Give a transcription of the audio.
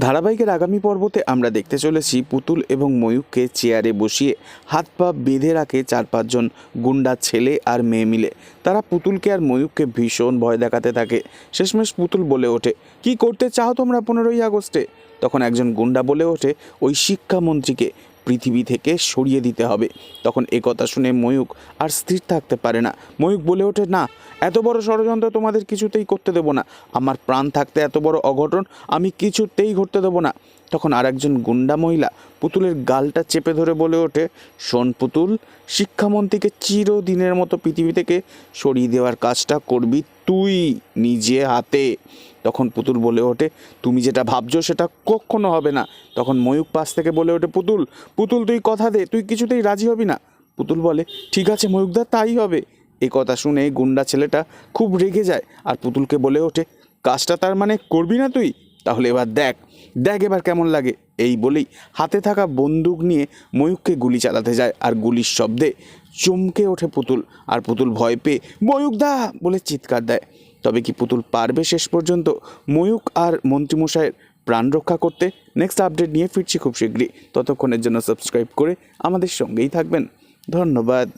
ধারাবাহিকের আগামী পর্বতে আমরা দেখতে চলেছি পুতুল এবং ময়ূককে চেয়ারে বসিয়ে হাত পা বেঁধে রাখে চার পাঁচজন গুন্ডা ছেলে আর মেয়ে মিলে। তারা পুতুলকে আর ময়ূককে ভীষণ ভয় দেখাতে থাকে। শেষমেশ পুতুল বলে ওঠে, কি করতে চাও তোমরা পনেরোই আগস্টে? তখন একজন গুন্ডা বলে ওঠে, ওই শিক্ষামন্ত্রীকে। পৃথিবী থেকে সরিয়ে দিতে হবে। তখন এ কথা শুনে ময়ূক আর স্থির থাকতে পারে না। ময়ূক বলে ওঠে, না, এত বড় ষড়যন্ত্র তোমাদের কিছুতেই করতে দেবো না। আমার প্রাণ থাকতে এত বড় অঘটন আমি কিছুতেই ঘটতে দেবো না। তখন আর একজন গুন্ডা মহিলা পুতুলের গালটা চেপে ধরে বলে ওঠে, শোন পুতুল, শিক্ষামন্ত্রীকে চিরদিনের মতো পৃথিবী থেকে সরিয়ে দেওয়ার কাজটা করবি তুই নিজে হাতে, তখন পুতুল বলে ওঠে, তুমি যেটা ভাবছ সেটা কখনো হবে না। তখন ময়ূক পাশ থেকে বলে ওঠে, পুতুল পুতুল তুই কথা দে, তুই কিছুতেই রাজি হবি না। পুতুল বলে, ঠিক আছে ময়ূকদা তাই হবে। এই কথা শুনে গুন্ডা ছেলেটা খুব রেগে যায়, আর পুতুলকে বলে ওঠে, কাজটা তার মানে করবি না তুই? তাহলে এবার দেখ দেখ এবার কেমন লাগে। এই বলেই হাতে থাকা বন্দুক নিয়ে ময়ূককে গুলি চালাতে যায় আর গুলির শব্দে চমকে ওঠে পুতুল আর পুতুল ভয় পেয়ে ময়ূকদা বলে চিৎকার দেয়। তবে কি পুতুল পারবে শেষ পর্যন্ত? ময়ূক আর মন্ত্রীমশাইয়ের প্রাণ রক্ষা করতে নেক্সট আপডেট নিয়ে ফিরছি খুব শীঘ্রই। ততক্ষণের জন্য সাবস্ক্রাইব করে আমাদের সঙ্গেই থাকবেন। ধন্যবাদ।